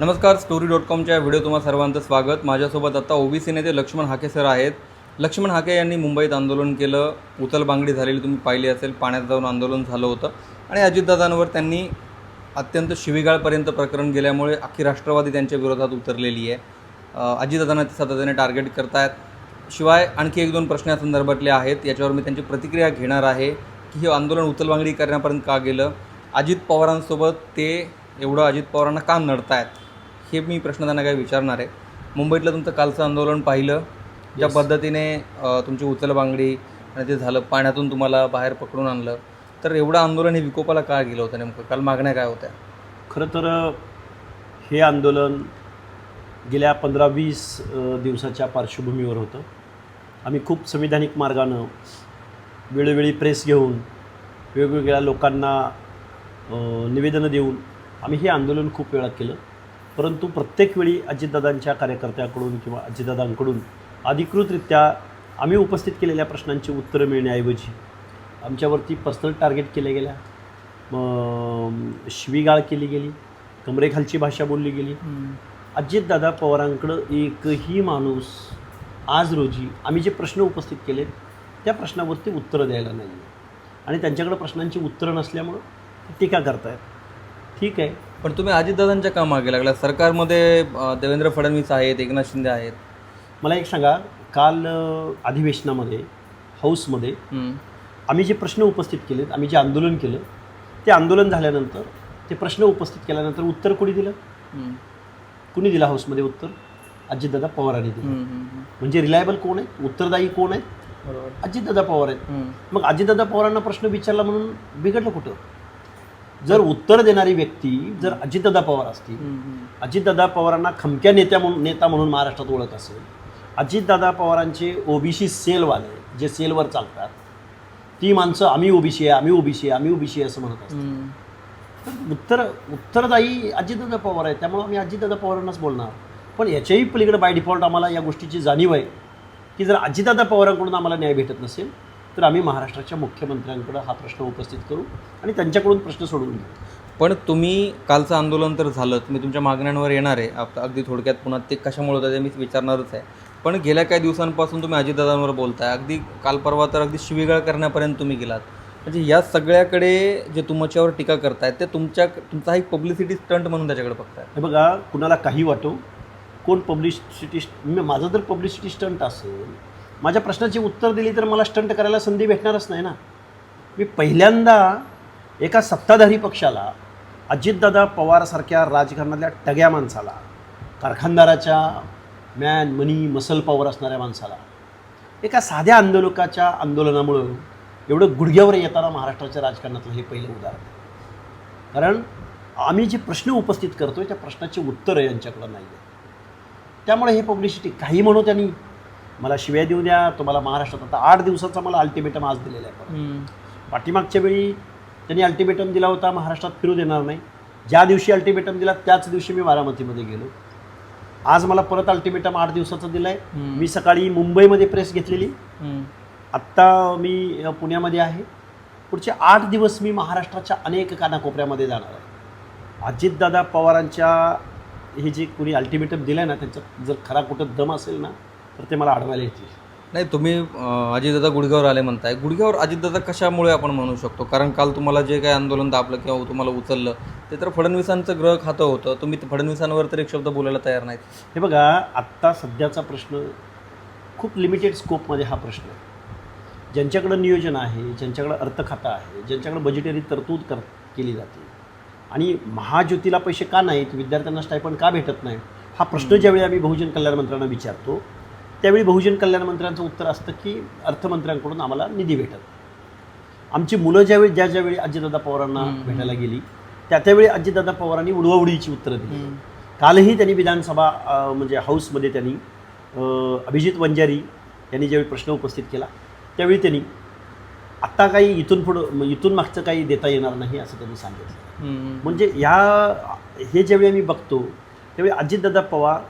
नमस्कार story dot कॉमच्या video तुम्हा सर्वांचं स्वागत. माझ्यासोबत आता ओबीसी नेते लक्ष्मण हाके सर आहेत. लक्ष्मण हाके यांनी मुंबईत आंदोलन केलं. उचलबांगडी झालेली तुम्ही पाहिली असेल. पाण्यात जाऊन आंदोलन झालं होतं. आणि अजितदादांवर त्यांनी अत्यंत शिवीगाळपर्यंत प्रकरण गेल्यामुळे अख्खी राष्ट्रवादी त्यांच्या विरोधात उतरलेली आहे. अजितदादांना ते सातत्याने टार्गेट करतायत. शिवाय आणखी एक दोन प्रश्न या संदर्भातले आहेत. याच्यावर मी त्यांची प्रतिक्रिया घेणार आहे की हे आंदोलन उचलबांगडी करण्यापर्यंत का गेलं? अजित पवारांसोबत ते एवढं अजित पवारांना का नडतायत? हे मी प्रश्न त्यांना काही विचारणार आहे. मुंबईतलं तुमचं कालचं आंदोलन पाहिलं ज्या पद्धतीने तुमची उचलबांगडी आणि ते झालं पाण्यातून तुम्हाला बाहेर पकडून आणलं तर एवढं आंदोलन हे विकोपाला का गेलं होतं नेमकं? काल मागण्या काय होत्या? खरं तर हे आंदोलन गेल्या पंधरा वीस दिवसाच्या पार्श्वभूमीवर होतं. आम्ही खूप संविधानिक मार्गानं वेळोवेळी प्रेस घेऊन वेगवेगळ्या लोकांना निवेदनं देऊन आम्ही हे आंदोलन खूप वेळा केलं. परंतु प्रत्येक वेळी अजितदादांच्या कार्यकर्त्याकडून किंवा अजितदादांकडून अधिकृतरित्या आम्ही उपस्थित केलेल्या प्रश्नांची उत्तरं मिळण्याऐवजी आमच्यावरती पर्सनल टार्गेट केल्या गेल्या. मग शिवीगाळ केली गेली कमरेखालची भाषा बोलली गेली. अजितदादा पवारांकडं एकही माणूस आज रोजी आम्ही जे प्रश्न उपस्थित केले त्या प्रश्नावरती उत्तरं द्यायला नाही आणि त्यांच्याकडं प्रश्नांची उत्तरं नसल्यामुळं टीका करतायत. ठीक आहे. पण तुम्ही अजितदादांच्या का मागे लागला? सरकारमध्ये अ, देवेंद्र फडणवीस आहेत एकनाथ शिंदे आहेत. मला एक सांगा काल अ, अधिवेशनामध्ये हाऊसमध्ये हम्म. आम्ही जे प्रश्न उपस्थित केलेत आम्ही जे आंदोलन केलं ते आंदोलन झाल्यानंतर ते प्रश्न उपस्थित केल्यानंतर उत्तर कोणी दिलं? हम्म. कुणी दिलं हाऊसमध्ये उत्तर? अजितदादा पवारांनी दिलं. हम्म, हम्म, म्हणजे रिलायबल कोण आहे उत्तरदायी कोण आहेत. बरोबर. अजितदादा पवार आहेत. हम्म. मग अजितदादा पवारांना प्रश्न विचारला म्हणून बिघडलं कुठं? जर उत्तर देणारी व्यक्ती जर अजितदादा पवार असतील. अजितदादा पवारांना खमक्या नेत्या म्हणून नेता म्हणून महाराष्ट्रात ओळख असेल अजितदादा पवारांचे ओबीसी सेलवाले जे सेलवर चालतात ती माणसं आम्ही ओबीसी आहे आम्ही ओबीसी आहे आम्ही ओबीसी आहे असं म्हणत. तर उत्तर उत्तरदायी अजितदादा पवार आहे त्यामुळे आम्ही अजितदादा पवारांनाच बोलणार पण याच्याही पलीकडे बाय डिफॉल्ट आम्हाला या गोष्टीची जाणीव आहे की जर अजितदादा पवारांकडून आम्हाला न्याय भेटत नसेल तर आम्ही महाराष्ट्राच्या मुख्यमंत्र्यांकडे हा प्रश्न उपस्थित करू आणि त्यांच्याकडून प्रश्न सोडवून घेऊ पण तुम्ही कालचं आंदोलन तर झालं तुम्ही तुमच्या मागण्यांवर येणार आहे. आप- अगदी थोडक्यात पुन्हा ते कशामुळे होतं ते मी विचारणारच आहे. पण गेल्या काही दिवसांपासून तुम्ही अजितदादांवर बोलताय. अगदी काल परवा तर अगदी शिवीगाळ करण्यापर्यंत तुम्ही गेलात. म्हणजे या सगळ्याकडे जे तुमच्यावर टीका करतायत ते तुमच्या तुमचा हा एक पब्लिसिटी स्टंट म्हणून त्याच्याकडे बघताय हे बघा कुणाला काही वाटो कोण पब्लिसिटी मी माझं जर पब्लिसिटी स्टंट असेल माझ्या प्रश्नाची उत्तर दिली तर मला स्टंट करायला संधी भेटणारच नाही ना. मी पहिल्यांदा एका सत्ताधारी पक्षाला अजितदादा पवारसारख्या राजकारणातल्या टग्या माणसाला कारखानदाराच्या मॅन मनी मसल पॉवर असणाऱ्या माणसाला एका साध्या आंदोलकाच्या आंदोलनामुळं एवढं गुडघ्यावर येताना महाराष्ट्राच्या राजकारणातलं हे पहिलं उदाहरण आहे. कारण आम्ही जे प्रश्न उपस्थित करतोय त्या प्रश्नाची उत्तरं यांच्याकडं नाही आहे त्यामुळे हे पब्लिसिटी काही म्हणू त्यांनी मला शिव्या देऊ द्या तुम्हाला महाराष्ट्रात आता आठ दिवसाचा मला अल्टिमेटम आज दिलेला आहे. पाठीमागच्या वेळी त्यांनी अल्टिमेटम दिला होता महाराष्ट्रात फिरू देणार नाही. ज्या दिवशी अल्टिमेटम दिला त्याच दिवशी मी बारामतीमध्ये गेलो. आज मला परत अल्टिमेटम आठ दिवसाचा दिला आहे. मी सकाळी मुंबईमध्ये प्रेस घेतलेली. आत्ता मी पुण्यामध्ये आहे. पुढचे आठ दिवस मी महाराष्ट्राच्या अनेक कानाकोपऱ्यामध्ये जाणार आहे. अजितदादा पवारांच्या हे जे कोणी अल्टिमेटम दिलं आहे ना त्यांच्यात जर खरा कुठं दम असेल ना तर ते मला अडवायला येतील नाही तुम्ही अं, अजितदादा गुडघ्यावर आले म्हणताय. गुडघ्यावर अजितदादा कशामुळे आपण म्हणू शकतो? कारण काल तुम्हाला जे काही आंदोलन दाबलं किंवा तुम्हाला उचललं ते तर फडणवीसांचं ग्रह खातं होतं. तुम्ही ते फडणवीसांवर तर एक शब्द बोलायला तयार नाहीत. हे बघा आत्ता सध्याचा प्रश्न खूप लिमिटेड स्कोपमध्ये हा प्रश्न आहे. ज्यांच्याकडं नियोजन आहे ज्यांच्याकडं अर्थखातं आहे ज्यांच्याकडं बजेटरी तरतूद कर केली जाते. आणि महाज्योतीला पैसे का नाहीत? विद्यार्थ्यांना स्टायपंड का भेटत नाही हा प्रश्न ज्यावेळी आम्ही बहुजन कल्याण मंत्र्यांना विचारतो त्यावेळी बहुजन कल्याण मंत्र्यांचं उत्तर असतं की अर्थमंत्र्यांकडून आम्हाला निधी भेटत आमची मुलं ज्यावेळी ज्या ज्यावेळी अजितदादा पवारांना. भेटायला गेली त्या त्यावेळी अजितदादा पवारांनी उडवाउडीची उत्तरं दिली कालही त्यांनी विधानसभा म्हणजे हाऊसमध्ये त्यांनी अभिजित वंजारी यांनी ज्यावेळी प्रश्न उपस्थित केला त्यावेळी त्यांनी आत्ता काही इथून पुढं म- इथून मागचं काही देता येणार नाही असं त्यांनी सांगितलं. म्हणजे ह्या हे ज्यावेळी आम्ही बघतो त्यावेळी अजितदादा पवार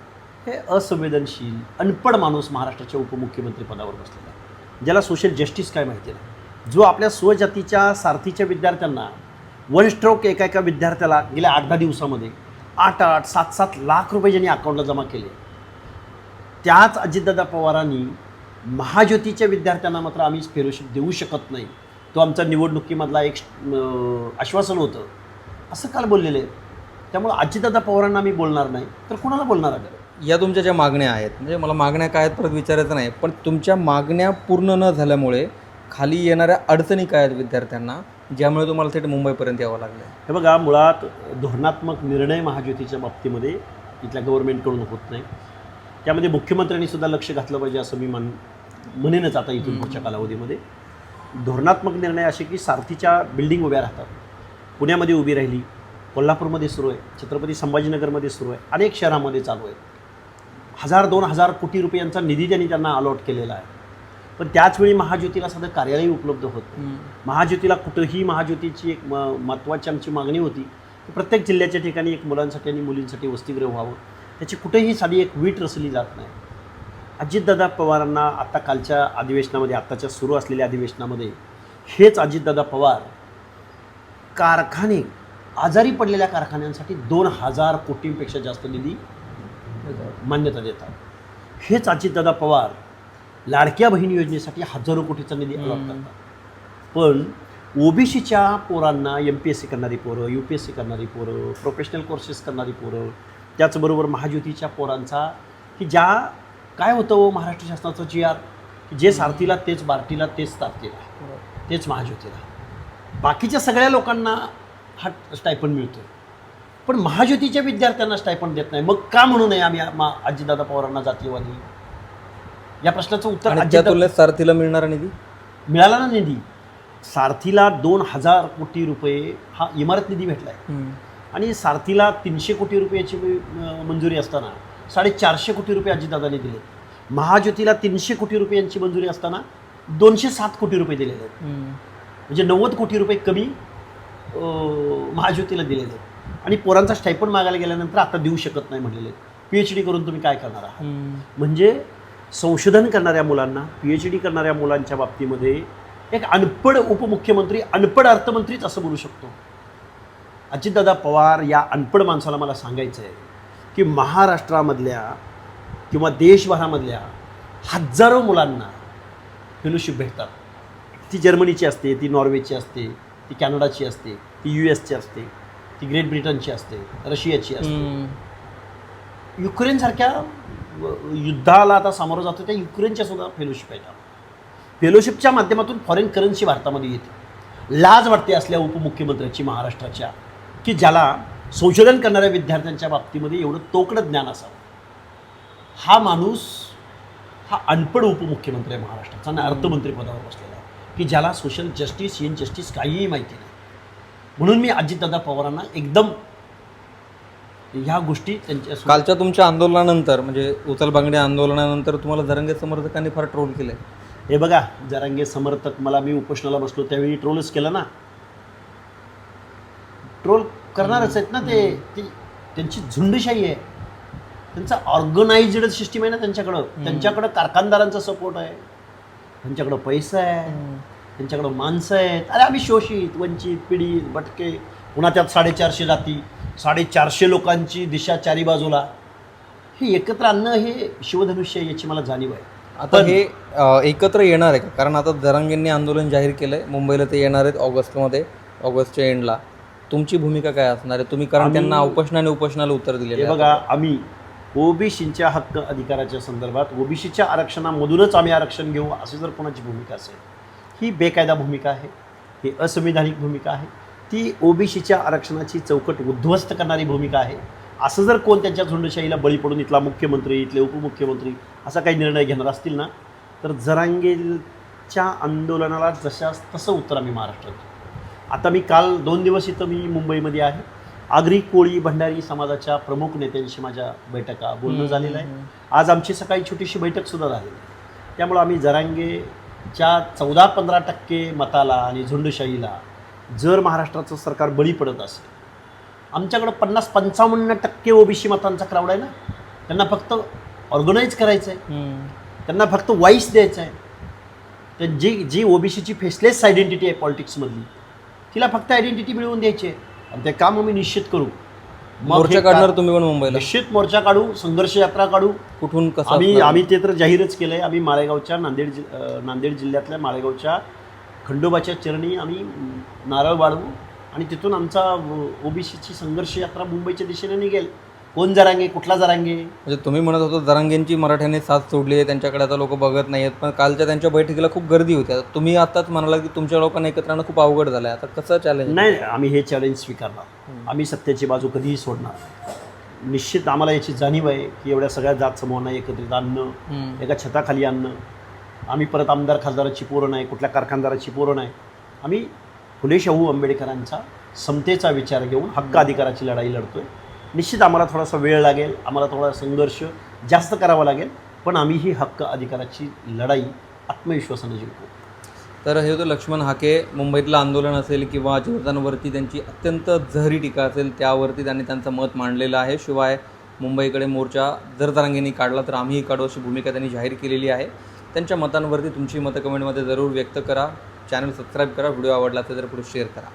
हे असंवेदनशील अनपड माणूस महाराष्ट्राच्या उपमुख्यमंत्री पदावर बसलेला आहे. ज्याला सोशल जस्टिस काय माहिती नाही. जो आपल्या स्वजातीच्या सारथीच्या विद्यार्थ्यांना वन स्ट्रोक एका एका विद्यार्थ्याला गेल्या आठ दहा दिवसामध्ये आठ आठ सात सात लाख रुपये ज्यांनी अकाउंटला जमा केले त्याच अजितदादा पवारांनी महाज्योतीच्या विद्यार्थ्यांना मात्र आम्ही फेलोशिप देऊ शकत नाही. तो आमचा निवडणुकीमधला एक आश्वासन होतं. असं काल बोललेलं आहे त्यामुळं अजितदादा पवारांना आम्ही बोलणार नाही तर कोणाला बोलणार अगं या तुमच्या ज्या मागण्या आहेत म्हणजे मला मागण्या काय आहेत परत विचारायचं नाही पण तुमच्या मागण्या पूर्ण न झाल्यामुळे खाली येणाऱ्या अडचणी काय आहेत विद्यार्थ्यांना ज्यामुळे तुम्हाला थेट मुंबईपर्यंत यावं लागलं? हे बघा मुळात धोरणात्मक निर्णय महाज्योतीच्या बाबतीमध्ये इथल्या गव्हर्नमेंटकडून होत नाही. त्यामध्ये मुख्यमंत्र्यांनी सुद्धा लक्ष घातलं पाहिजे असं मी मान म्हणेनच आता इथून पुढच्या कालावधीमध्ये. धोरणात्मक निर्णय असे की सारथीच्या बिल्डिंग उभ्या राहतात. पुण्यामध्ये उभी राहिली कोल्हापूरमध्ये सुरू आहे छत्रपती संभाजीनगरमध्ये सुरू आहे अनेक शहरामध्ये चालू आहे. हजार दोन हजार कोटी रुपयांचा निधी त्यांनी त्यांना अलॉट केलेला आहे. पण त्याचवेळी महाज्योतीला साधं कार्यालय उपलब्ध होत महाज्योतीला कुठंही महाज्योतीची एक म महत्त्वाची आमची मागणी होती. की प्रत्येक जिल्ह्याच्या ठिकाणी एक मुलांसाठी आणि मुलींसाठी वसतिगृह व्हावं. त्याची कुठेही साधी एक वीट रचली जात नाही. अजितदादा पवारांना आता कालच्या अधिवेशनामध्ये आत्ताच्या सुरू असलेल्या अधिवेशनामध्ये हेच अजितदादा पवार कारखाने आजारी पडलेल्या कारखान्यांसाठी दोन हजार कोटींपेक्षा जास्त निधी मान्यता देतात. हेच अजितदादा पवार लाडक्या बहीण योजनेसाठी हजारो कोटीचा निधी अलॉट. करतात. पण ओबीसीच्या पोरांना एम पी एस सी करणारी पोरं यू पी एस सी करणारी पोरं प्रोफेशनल कोर्सेस करणारी पोरं त्याचबरोबर महाज्योतीच्या पोरांचा की ज्या काय होतं हो महाराष्ट्र शासनाचं जी आर की जे सारथीला तेच बार्टीला तेच तारतीला तेच महाज्योतीला. बाकीच्या सगळ्या लोकांना हा स्टायपंड मिळतो पण महाज्योतीच्या विद्यार्थ्यांना स्टायपंड देत नाही. मग का म्हणू नये आम्ही मा अजितदादा पवारांना जातीयवादी? या प्रश्नाचं उत्तर आणि त्या अजितदादा तुलनेत सारथीला मिळणारा निधी? मिळाला ना निधी. सारथीला दोन हजार कोटी रुपये हा इमारत निधी भेटला आहे आणि सारथीला तीनशे कोटी रुपयाची अं, मंजुरी असताना साडेचारशे कोटी रुपये अजितदादांनी दिले. महाज्योतीला तीनशे कोटी रुपयांची मंजुरी असताना दोनशे सात कोटी रुपये दिलेले आहेत. म्हणजे नव्वद कोटी रुपये कमी अं, महाज्योतीला दिलेले आहेत. आणि पोरांचा स्टायपंड मागायला गेल्यानंतर आता देऊ शकत नाही म्हणलेले पी एच डी करून तुम्ही काय करणार आहात? म्हणजे संशोधन करणाऱ्या मुलांना पी एच डी करणाऱ्या मुलांच्या बाबतीमध्ये एक अनपड उपमुख्यमंत्री अनपड अर्थमंत्रीच असं बोलू शकतो. अजितदादा पवार या अनपड माणसाला मला सांगायचं आहे की महाराष्ट्रामधल्या किंवा देशभरामधल्या हजारो मुलांना फेलोशिप भेटतात. ती जर्मनीची असते ती नॉर्वेची असते ती कॅनडाची असते ती यू एसची असते. ती ग्रेट ब्रिटनची असते रशियाची असते. युक्रेनसारख्या युद्धाला आता सामोरं जातो त्या युक्रेनच्या सुद्धा फेलोशिप आहेत. फेलोशिपच्या माध्यमातून फॉरेन करन्सी भारतामध्ये येते. लाज वाटते असल्या उपमुख्यमंत्र्याची महाराष्ट्राच्या की ज्याला संशोधन करणाऱ्या विद्यार्थ्यांच्या बाबतीमध्ये एवढं तोकडं ज्ञान असावं. हा माणूस हा अनपड उपमुख्यमंत्री आहे महाराष्ट्राचा आणि अर्थमंत्री पदावर बसलेला आहे की ज्याला सोशल जस्टिस इन जस्टिस काहीही माहिती नाही. म्हणून मी अजितदादा पवारांना एकदम ह्या गोष्टी त्यांच्या कालच्या तुमच्या आंदोलनानंतर म्हणजे उचल बांगडी आंदोलनानंतर तुम्हाला जरंगे समर्थकांनी फार ट्रोल केलंय हे बघा जरांगे समर्थक मला मी उपोषणाला बसलो त्यावेळी ट्रोलच केलं ना. ट्रोल करणारच आहेत ना ते. ती त्यांची झुंडशाही आहे. त्यांचा ऑर्गनाइज्ड सिस्टीम आहे ना त्यांच्याकडं. त्यांच्याकडं कारखानदारांचा सपोर्ट आहे. त्यांच्याकडं पैसा आहे. त्यांच्याकडं माणसं आहेत. अरे आम्ही शोषित वंचित पीडित भटके. पुन्हा त्यात साडेचारशे जाती. साडेचारशे लोकांची दिशा चारी बाजूला. हे एकत्र आणणं हे शिवधनुष्य आहे याची मला जाणीव आहे. आता हे एकत्र येणार आहे का? कारण आता जरांगेंनी आंदोलन जाहीर केलंय. मुंबईला ते येणार आहेत ऑगस्टमध्ये ऑगस्टच्या एंडला. तुमची भूमिका काय असणार आहे? तुम्ही कारण त्यांना उपोषणाने उपोषणाला उत्तर आहे. बघा आम्ही ओबीसीच्या हक्क अधिकाराच्या संदर्भात ओबीसीच्या आरक्षणामधूनच आम्ही आरक्षण घेऊ अशी जर कोणाची भूमिका असेल ही बेकायदा भूमिका आहे ही असंविधानिक भूमिका आहे. ती ओबीसीच्या आरक्षणाची चौकट उद्ध्वस्त करणारी भूमिका आहे. असं जर कोण त्यांच्या झुंडशाहीला बळी पडून इथला मुख्यमंत्री इथले उपमुख्यमंत्री असा काही निर्णय घेणार असतील ना तर जरांगेलच्या आंदोलनाला जशा तसं उत्तर आम्ही महाराष्ट्रात. आता मी काल दोन दिवस इथं मी मुंबईमध्ये आहे. आगरी कोळी भंडारी समाजाच्या प्रमुख नेत्यांशी माझ्या बैठका बोलणं झालेलं आहे. आज आमची सकाळी छोटीशी बैठकसुद्धा झालेली आहे. त्यामुळं आम्ही जरांगेच्या चौदा पंधरा टक्के मताला आणि झुंडशाहीला जर महाराष्ट्राचं सरकार बळी पडत असेल आमच्याकडं पन्नास पंचावन्न टक्के ओबीसी मतांचा क्राऊड आहे ना त्यांना फक्त ऑर्गनाईज करायचं आहे. त्यांना फक्त वाईस द्यायचं आहे तर जी जी ओबीसीची फेसलेस आयडेंटिटी आहे पॉलिटिक्समधली तिला फक्त आयडेंटिटी मिळवून द्यायची आहे. आणि ते काम आम्ही निश्चित करू. मोर्चा काढणार तुम्ही पण मुंबईला? निश्चित मोर्चा काढू संघर्ष यात्रा काढू. कुठून कसं आम्ही असणार? आम्ही ते तर जाहीरच केलं आहे आम्ही माळेगावच्या नांदेड जि अ, नांदेड जिल्ह्यातल्या माळेगावच्या खंडोबाच्या चरणी आम्ही नारळ वाढवू आणि तिथून आमचा ओबीसीची संघर्ष यात्रा मुंबईच्या दिशेने निघेल. कोण जरांगे? कुठला जरांगे? म्हणजे तुम्ही म्हणत होतो जरांगेंची मराठ्याने साथ सोडली आहे त्यांच्याकडे आता लोक बघत नाही आहेत पण कालच्या त्यांच्या बैठकीला खूप गर्दी होती. आता तुम्ही आताच म्हणाला की तुमच्या लोकांना एकत्र येणं खूप अवघड झालं आहे आता कसं चॅलेंज नाही आम्ही हे चॅलेंज स्वीकारणार. आम्ही सत्याची बाजू कधीही सोडणार निश्चित आम्हाला याची जाणीव आहे की एवढ्या सगळ्या जात समूहांना एकत्रित आणणं एका छताखाली आणणं. आम्ही परत आमदार खासदाराची पोरं नाही कुठल्या कारखानदाराची पोरं नाही. आम्ही फुले शाहू आंबेडकरांचा समतेचा विचार घेऊन हक्क अधिकाराची लढाई लढतोय. निश्चित आम्हाला थोडासा वेळ लागेल आम्हाला थोडा संघर्ष जास्त करावा लागेल पण आम्ही ही हक्क अधिकाराची लढाई आत्मविश्वासाने जिंकू. तर हे होतं लक्ष्मण हाके. मुंबईतलं आंदोलन असेल किंवा जीवितांवरती त्यांची अत्यंत जहरी टीका असेल त्यावरती त्यांनी त्यांचं मत मांडलेलं आहे. शिवाय मुंबईकडे मोर्चा जर तरंगींनी काढला तर आम्हीही काढू अशी भूमिका त्यांनी जाहीर केलेली आहे. त्यांच्या मतांवरती तुमची मतं कमेंटमध्ये जरूर व्यक्त करा. चॅनल सबस्क्राईब करा. व्हिडिओ आवडला तर जर पुढे शेअर करा.